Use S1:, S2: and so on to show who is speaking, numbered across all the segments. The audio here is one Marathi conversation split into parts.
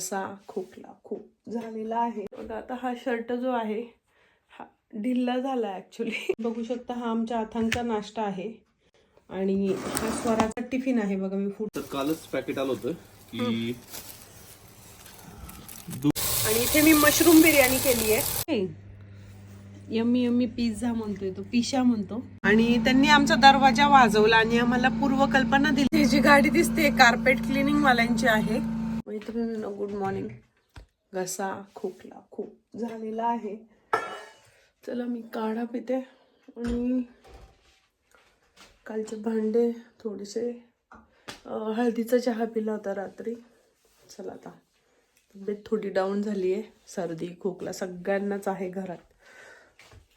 S1: असा खोकला खूप झालेला आहे. बघा आता हा शर्ट जो आहे हा ढिल्ला झाला ॲक्च्युली बघू शकता हा आमच्या अथांचा नाश्ता आहे. आणि हा स्वराचा टिफिन आहे बघा मी फूड
S2: कालच पॅकेट आलं होतं की
S1: आणि इथे मी मशरूम बिर्याणी केली आहे. यम्मी यम्मी पिझ्झा म्हणतोय तो पिशा म्हणतो. आणि त्यांनी आमचा दरवाजा वाजवला आणि आम्हाला पूर्वकल्पना दिली. ही जी गाडी दिसते कार्पेट क्लिनिंग वाल्यांची आहे. मित्रांनो गुड मॉर्निंग घसा खोकला खूप झालेला आहे. चला मी काढा पिते आणि कालचे भांडे थोडेसे हळदीचा चहा पिला होता रात्री. चला आता तब्येत थोडी डाऊन झाली आहे सर्दी खोकला सगळ्यांनाच आहे घरात.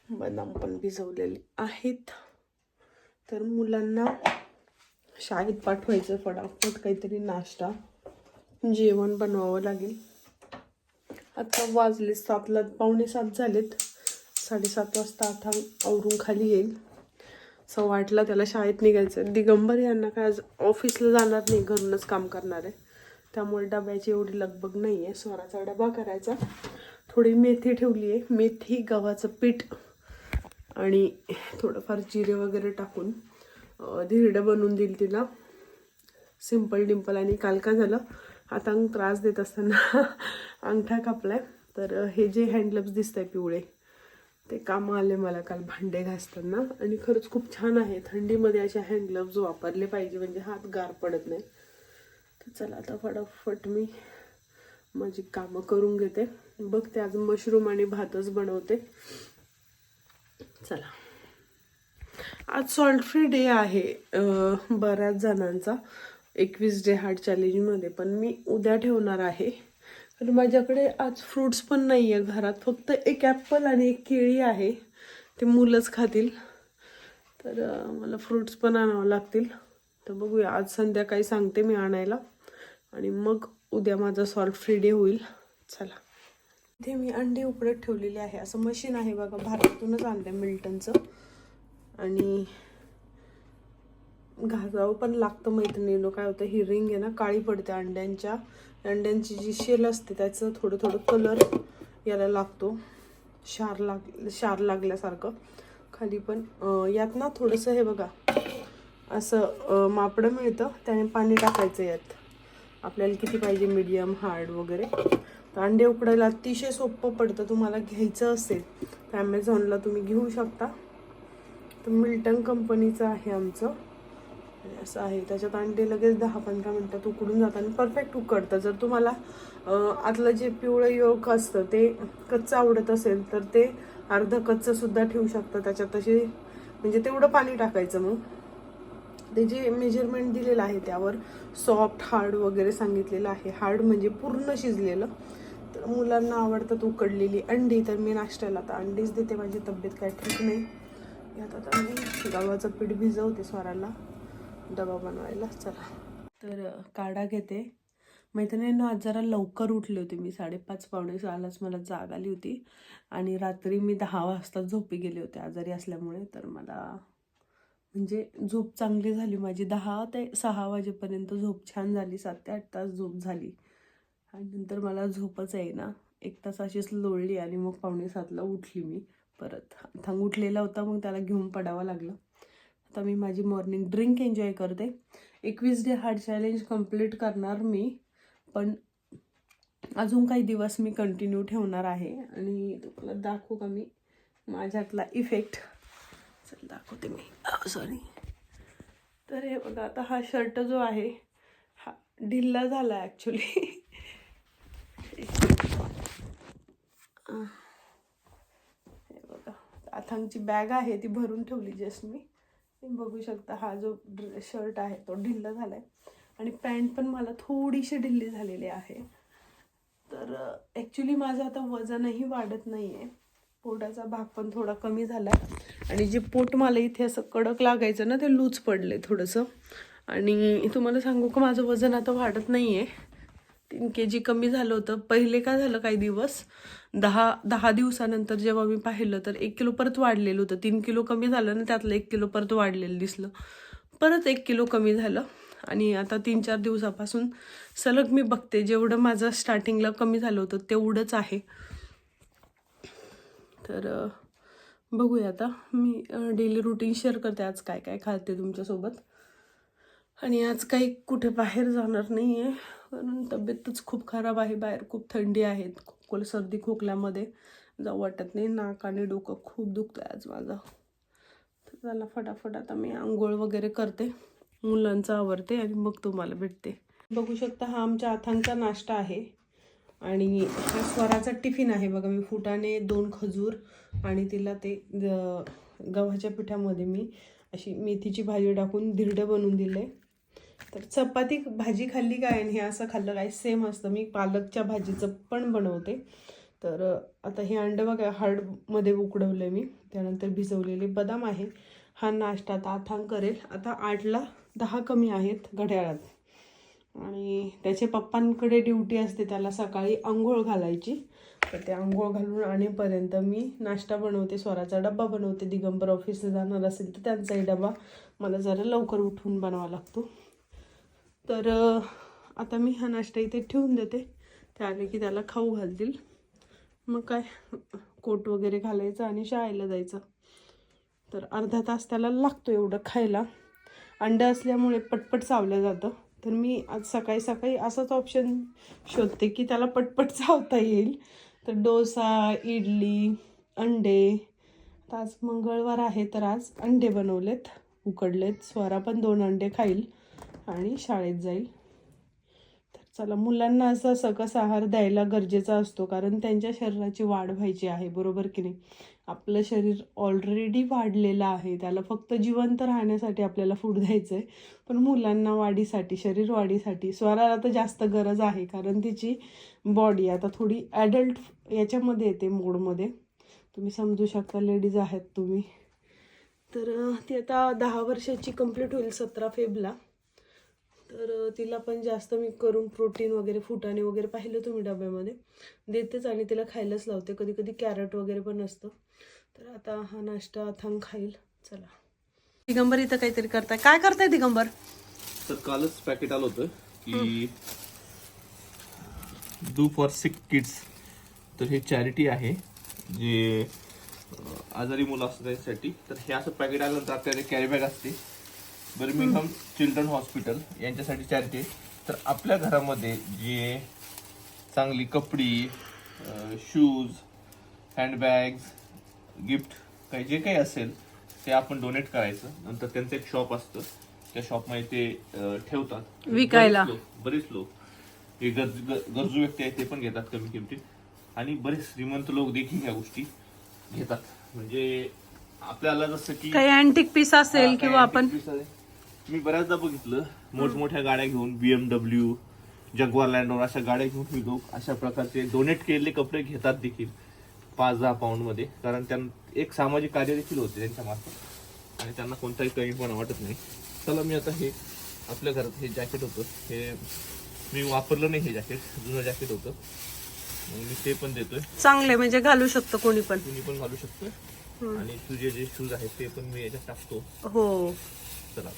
S1: बदाम पण भिजवलेले आहेत. तर मुलांना शाळेत पाठवायचं फटाफट काहीतरी नाश्ता. जेवण बनवावं लागेल. आता वाजले सातला पावणे सात झालेत. साडेसात वाजता आता आवरून खाली येईल. सव्वा आठला त्याला शाळेत निघायचं दिगंबर यांना काय आज ऑफिसला जाणार नाही घरूनच काम करणार आहे. त्यामुळे डब्याची एवढी लगबग नाही आहे स्वराचा डबा करायचा. थोडी मेथी ठेवली आहे. मेथी गव्हाचं पीठ आणि थोडंफार जिरे वगैरे टाकून धिरडं बनवून देईल तिला. सिंपल डिम्पल आणि काल काय झालं. आता अंग त्रास देत असताना अंगठा कापलाय. तर हे जे हँडग्लव्स दिसत आहे पिवळे ते कामं आले मला काल भांडे घासताना. आणि खरंच खूप छान आहे. थंडीमध्ये असे हँडग्लव्स वापरले पाहिजे. म्हणजे हात गार पडत नाही. तर चला आता फटाफट मी माझी कामं करून घेते. बघते आज मशरूम आणि भातच बनवते. चला. आज सॉल्ट फ्री डे आहे बऱ्याच जणांचा. एकवीस डे हार्ट चॅलेंजमध्ये पण मी उद्या ठेवणार आहे. तर माझ्याकडे आज फ्रूट्स पण नाही आहे घरात फक्त एक ॲपल आणि एक केळी आहे. ते मुलंच खातील. तर मला फ्रूट्स पण आणावं लागतील. तर बघूया आज संध्याकाळी सांगते मी आणायला. आणि मग उद्या माझा सॉल्ट फ्री डे होईल. चला. इथे मी अंडी उकडत ठेवलेली आहे. असं मशीन आहे बघा भारतातूनच आणलं मिल्टनचं. आणि घासावं पण लागतं मैत्रिणीनं. काय होतं ही रिंग आहे ना काळी पडते अंड्यांच्या. अंड्यांची जी शेल असते त्याचं थोडं थोडं कलर याला लागतो. शार लाग शार लागल्यासारखं. खाली पण यात ना थोडंसं हे बघा असं मापडं मिळतं. त्याने पाणी टाकायचं यात. आपल्याला किती पाहिजे? मीडियम हार्ड वगैरे. तर अंडे उकडायला अतिशय सोपं पडतं. तुम्हाला घ्यायचं असेल तर ॲमेझॉनला तुम्ही घेऊ शकता. तर मिल्टन कंपनीचं आहे आमचं. असं आहे. त्याच्यात अंडे लगेच दहा पंधरा मिनटात उकडून जातात आणि परफेक्ट उकडतं. जर तुम्हाला आतलं जे पिवळं योक असतं ते कच्चं आवडत असेल तर ते अर्ध कच्चं सुद्धा ठेवू शकतं. त्याच्यात तशी म्हणजे तेवढं पाणी टाकायचं मग. ते जे मेजरमेंट दिलेलं आहे त्यावर सॉफ्ट हार्ड वगैरे सांगितलेलं आहे. हार्ड म्हणजे पूर्ण शिजलेलं. तर मुलांना आवडतात उकडलेली अंडी तर मी नाश्त्याला आता अंडीच देते. माझी तब्येत काय ठीक नाही. यात आता मी गव्हाचं पीठ भिजवते स्वराला. डबा बनवायला चला. तर काढा घेते. मैत्रिणींनो आज जरा लवकर उठले होते मी. साडेपाच पावणे सहालाच मला जाग आली होती. आणि रात्री मी दहा वाजता झोपी गेले होते आजारी असल्यामुळे. तर मला म्हणजे झोप चांगली झाली. माझी दहा ते सहा वाजेपर्यंत झोप छान झाली. सात ते आठ तास झोप झाली. आणि नंतर मला झोपच आहे ना एक तास अशीच लोळली आणि मग पावणे सातला उठली मी परत. थांग उठलेला होता मग त्याला घेऊन पडावा लागलं. आता मी माझी मॉर्निंग ड्रिंक एन्जॉय करते. एकवीस डे हार्ड चॅलेंज कंप्लीट करणार मी पण अजून काही दिवस मी कंटिन्यू ठेवणार आहे. आणि तुम्हाला दाखवू का मी माझ्यातला इफेक्ट चल दाखवते मी. Oh, सॉरी तर हे बघा आता हा शर्ट जो आहे हा ढिल्ला झाला ॲक्च्युली हे बघा अथांगची बॅग आहे ती भरून ठेवली जस्ट मी. तुम्ही बघू शकता हा जो शर्ट आहे तो ढिल्ला झाला आहे आणि पॅन्ट पण मला थोडीशी ढिल्ली झालेली आहे. तर ॲक्च्युली माझं आता वजनही वाढत नाही आहे पोटाचा भाग पण थोडा कमी झाला आहे आणि जे पोट मला इथे असं कडक लागायचं ना ते लूज पडले थोडंसं. आणि तुम्हाला सांगू का माझं वजन आता वाढत नाही आहे तीन के जी कमी झालं होतं पहिले काय झालं काही दिवस? दहा दहा दिवसानंतर जेव्हा मी पाहिलं तर एक किलो परत वाढलेलं होतं. तीन किलो कमी झालं ना त्यातलं एक किलो परत वाढलेलं दिसलं. परत एक किलो कमी झालं. आणि आता तीन चार दिवसापासून सलग मी बघते जेवढं माझं स्टार्टिंगला कमी झालं होतं तेवढंच आहे. तर बघूया आता. मी डेली रुटीन शेअर करते. आज काय काय खाते तुमच्यासोबत? आणि आज काही कुठे बाहेर जाणार नाही आहे कारण तब्येतच खूप खराब आहे. बाहेर खूप थंडी आहे. खोकल सर्दी खोकल्यामध्ये. जाऊ वाटत नाही. नाक आणि डोकं खूप दुखतं आहे आज माझं. तर चला फटाफट आता मी आंघोळ वगैरे करते. मुलांचं आवरते आणि मग तुम्हाला भेटते. बघू शकता हा आमच्या अथांचा नाश्ता आहे. आणि हा स्वराचा टिफिन आहे बघा. मी फुटाने दोन खजूर आणि तिला ते गव्हाच्या पिठामध्ये मी अशी मेथीची भाजी टाकून धिरडं बनवून दिले तर चपाती भाजी खाल्ली काय आणि हे असं खाल्लं काय? सेम असतं. मी पालकच्या भाजीचं पण बनवते. तर आता हे अंडं बघा हार्डमध्ये उकडवलं मी. त्यानंतर भिजवलेले बदाम आहे. हा नाश्ता आता आथांग करेल. आता आठला दहा कमी आहेत घड्याळात. आणि त्याचे पप्पांकडे ड्युटी असते त्याला सकाळी आंघोळ घालायची. तर ते आंघोळ घालून आणेपर्यंत मी नाश्ता बनवते. स्वराचा डब्बा बनवते. दिगंबर ऑफिसला जाणार असेल तर त्यांचाही डबा मला जरा लवकर उठून बनवावा लागतो. तर आता मी हा नाश्ता इथे ठेवून देते. ते आले की त्याला खाऊ घालतील. मग काय कोट वगैरे घालायचं आणि शाळेला जायचं. तर अर्धा तास त्याला लागतो एवढं खायला. अंडं असल्यामुळे पटपट चावलं जातं. तर मी आज सकाळी सकाळी असाच ऑप्शन शोधते की त्याला पटपट चावता येईल. तर डोसा इडली अंडे. तर आज मंगळवार आहे तर आज अंडे बनवलेत. उकडलेत. स्वरा पण दोन अंडे खाईल. आणि शाळेत जाईल. तर चला मुलांना असा सकस आहार द्यायला गरजेचा असतो कारण त्यांच्या शरीराची वाढ व्हायची आहे बरोबर की नाही? आपलं शरीर ऑलरेडी वाढलेलं आहे त्याला फक्त जिवंत राहण्यासाठी आपल्याला फूड द्यायचं आहे पण मुलांना वाढीसाठी शरीर वाढीसाठी स्वराला तर जास्त गरज आहे कारण तिची बॉडी आता थोडी ॲडल्ट याच्यामध्ये येते मोडमध्ये तुम्ही समजू शकता लेडीज आहेत तुम्ही. तर ती आता दहा वर्षाची कंप्लीट होईल सतरा फेबला. तर तिला पण जास्त मी करून प्रोटीन वगैरे फुटाणे वगैरे पाहिलं तुम्ही डब्यामध्ये. देतेच आणि तिला खायलाच लावते. कधी कधी कॅरेट वगैरे पण असतं. तर आता हा नाश्ता अथांग खाईल. चला. दिगंबर इथं काहीतरी करताय. काय करताय दिगंबर?
S2: तर कालच पॅकेट आलं होतं की डू फॉर सिक किड्स तर हे चॅरिटी आहे. जे आजारी मुलं असतात त्यांच्यासाठी. तर हे असं पॅकेट आल्यानंतर आपल्याकडे कॅरी बॅग असते. बर्मिंगहम चिल्ड्रन हॉस्पिटल यांच्यासाठी चॅरिटी तर आपल्या घरामध्ये जे चांगली कपडी शूज हँडबॅग्स गिफ्ट काही जे काही असेल ते आपण डोनेट करायचं. नंतर त्यांचं एक शॉप असतं. त्या शॉपमध्ये ते ठेवतात.
S1: विकायला.
S2: बरेच लोक- हे गरज गरजू व्यक्ती आहेत ते पण घेतात कमी किमतीत. आणि बरेच श्रीमंत लोक देखील ह्या गोष्टी घेतात. म्हणजे आपल्याला जसं की
S1: काही अँटिक पीस असेल किंवा आपण
S2: आहे. मी बऱ्याचदा बघितलं मोठमोठ्या गाड्या घेऊन बीएमडब्ल्यू जगवार लँडवर अशा गाड्या घेऊन ही लोक अशा प्रकारचे डोनेट केलेले कपडे घेतात देखील पाच दहा पाऊंडमध्ये कारण त्यांना एक सामाजिक कार्य देखील होते त्यांच्या मार्फत. आणि त्यांना कोणताही कमीपणा वाटत नाही. चला मी आता हे आपल्या घरात हे जॅकेट होतं. हे मी वापरलं नाही हे जॅकेट जुनं जॅकेट होतं. मी ते पण देतोय.
S1: चांगले म्हणजे घालू शकतो कोणी पण.
S2: तुम्ही पण घालू शकतोय. आणि तुझे जे शूज आहेत ते पण मी याच्यात टाकतो.
S1: हो.
S2: चला.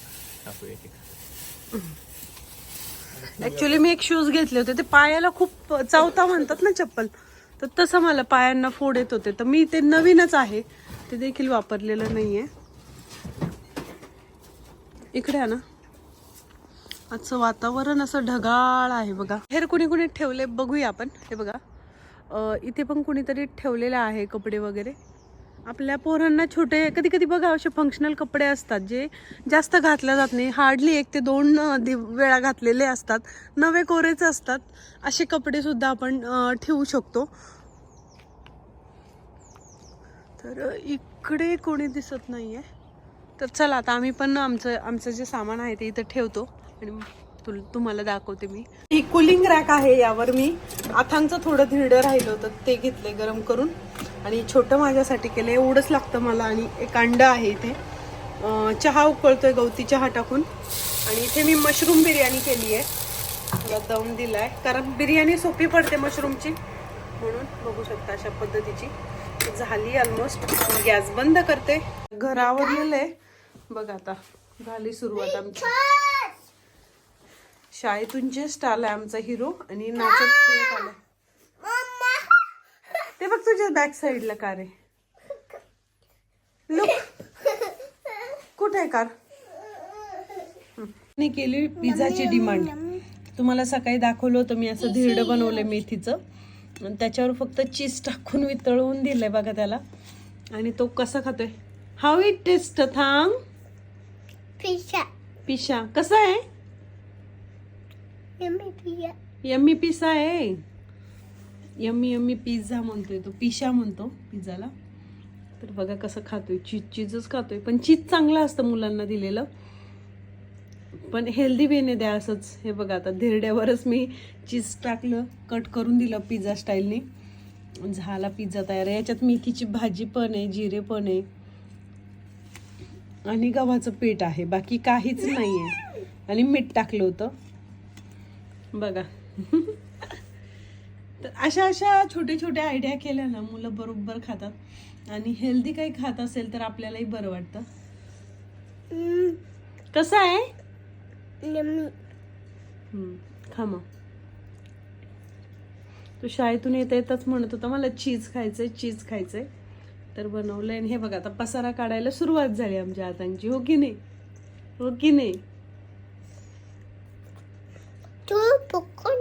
S1: ऍक्च्युली मी एक शूज घेतले होते. ते पायाला खूप चावता म्हणतात ना चप्पल. तर तसं मला पायांना फोड येत होते. तर मी ते नवीनच आहे. ते देखील वापरलेलं नाहीये. इकडे आहे ना आजचं वातावरण असं ढगाळ आहे बघा. हेर कुणी कुणी ठेवले बघूया आपण. हे बघा. इथे पण कुणीतरी ठेवलेलं आहे कपडे वगैरे. आपल्या पोरांना छोटे कधी कधी बघा असे फंक्शनल कपडे असतात जे जास्त घातल्या जात नाही. हार्डली एक ते दोन दिव- वेळा घातलेले असतात. नवे कोरेच असतात. असे कपडे सुद्धा आपण ठेवू शकतो. तर इकडे कोणी दिसत नाहीये. तर चला आता आम्ही पण आमचं आमचं जे सामान आहे ते इथं ठेवतो. आणि तुल तुम्हाला दाखवते मी. ही कुलिंग रॅक आहे यावर मी. आथांचं थोडं धिरडं राहिलं होतं ते घेतले गरम करून. आणि छोटं माझ्यासाठी केलं एवढंच लागतं मला. आणि एक अंडं आहे इथे. चहा उकळतोय गवती चहा टाकून. आणि इथे मी मशरूम बिर्याणी केली आहे. त्याला दम दिलाय. कारण बिर्याणी सोपी पडते मशरूमची म्हणून बघू शकता अशा पद्धतीची. झाली ऑलमोस्ट गॅस बंद करते. घर आवडलेलं आहे बघ आता झाली सुरुवात आमची. शाळेतून जस्ट आलाय आमचा हिरो आणि नाचत खेळत आलाय. ते बघ तुझ्या बॅक साईडला कार आहे लुक कुठे आहे कार? मी केली पिझ्झाची डिमांड तुम्हाला सकाळी दाखवलं होतं मी असं धिरडं बनवलंय मेथीचं. आणि त्याच्यावर फक्त चीज टाकून वितळवून दिलंय बघा त्याला. आणि तो कसा खातोय? हाऊ इट टेस्ट थांग
S3: Pizza.
S1: पिशा. कसा आहे. यम्मी पिझ्झा आहे. यम्मी यम्मी पिझ्झा म्हणतोय तो. पिशा म्हणतो पिझ्झाला. तर बघा कसं खातोय. चीज चीजच खातोय. पण चीज चांगलं असतं मुलांना दिलेलं. पण हेल्दी वेने द्या असंच. हे बघा आता धिरड्यावरच मी चीज टाकलं कट करून दिलं पिझ्झा स्टाईलने झाला पिझ्झा तयार. आहे याच्यात मेथीची भाजी पण आहे जिरे पण आहे. आणि गव्हाचं पीठ आहे. बाकी काहीच नाही आहे आणि मीठ टाकलं होतं. बघा. तर अशा अशा छोट्या छोट्या आयडिया केल्या ना मुलं बरोबर खातात. आणि हेल्दी काही खात असेल तर आपल्यालाही बरं वाटतं. कसं आहे? खा मग. तो शाळेतून येता येताच म्हणत होता मला चीज खायचंय चीज खायचंय. तर बनवलंय आणि हे बघा आता पसारा काढायला सुरुवात झाली आमच्या हातांची. हो की नाही? हो की नाही?
S3: Two popcorn.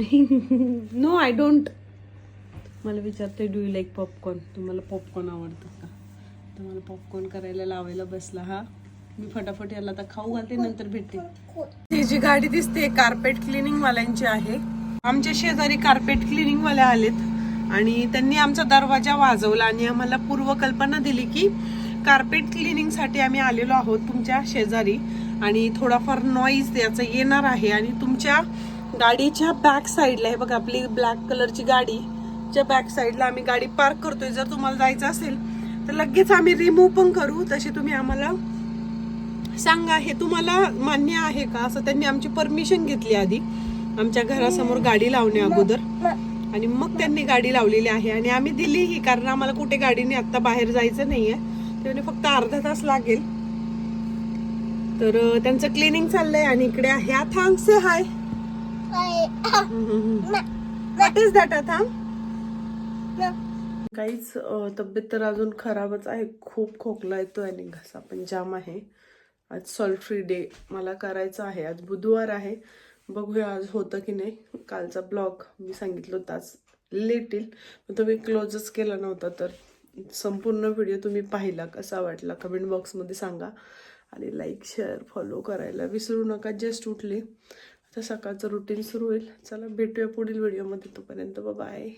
S1: No I don't मला विचारते डू यू लाईक पॉपकॉर्न तुम्हाला पॉपकॉर्न आवडतं का? तर मला पॉपकॉर्न करायला लावायला बसला हा? मी फटाफट याला आता खाऊ घालते नंतर भेटते. ही जी गाडी दिसते कार्पेट क्लिनिंग वाल्यांची आहे. आमच्या शेजारी कार्पेट क्लिनिंग वाले आलेत आणि त्यांनी आमचा दरवाजा वाजवला आणि आम्हाला पूर्वकल्पना दिली की कार्पेट क्लिनिंगसाठी आम्ही आलेलो आहोत तुमच्या शेजारी. आणि थोडाफार नॉईज याचा येणार आहे. आणि तुमच्या गाडीच्या बॅक साईडला हे बघा आपली ब्लॅक कलरची गाडी च्या बॅक साईडला आम्ही गाडी पार्क करतोय. जर तुम्हाला जायचं असेल तर लगेच आम्ही रिमूव्ह पण करू. तशी तुम्ही आम्हाला सांगा. हे तुम्हाला मान्य आहे का? असं त्यांनी आमची परमिशन घेतली आधी. आमच्या घरासमोर गाडी लावण्या अगोदर. आणि मग त्यांनी गाडी लावलेली आहे. आणि आम्ही दिली ही कारण आम्हाला कुठे गाडीने आता बाहेर जायचं नाहीये. त्याने फक्त अर्धा तास लागेल. तर त्यांचं क्लिनिंग चाललंय आणि इकडे ह्या थांग say hi what is that Thang
S3: no.
S1: काहीच तब्येत तर अजून खराबच आहे. खूप खोकला येतो आणि घसा पण जाम आहे. आज सॉल्ट फ्री डे मला करायचं आहे. आज बुधवार आहे. बघूया आज होतं की नाही. कालचा ब्लॉग मी सांगितलं होतं आज लेट येईल पण तुम्ही क्लोजच केला नव्हता. तर संपूर्ण व्हिडिओ तुम्ही पाहिला कसा वाटला? कमेंट बॉक्समध्ये सांगा. आणि लाईक शेअर फॉलो करायला विसरू नका. जस्ट उठले. आता सकाळचं रुटीन सुरू होईल. चला भेटूया पुढील व्हिडिओमध्ये तोपर्यंत बाय